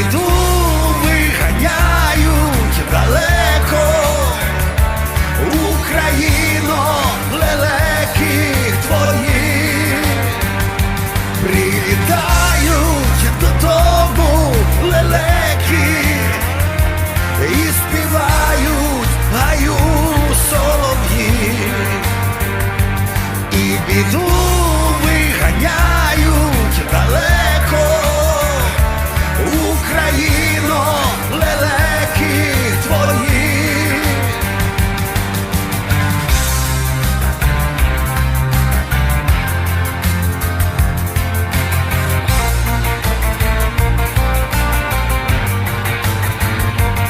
йду, виганяють далеко Україно лелеких твоїх, прилітають додому лелеки і співають гаю солов'ї і біду.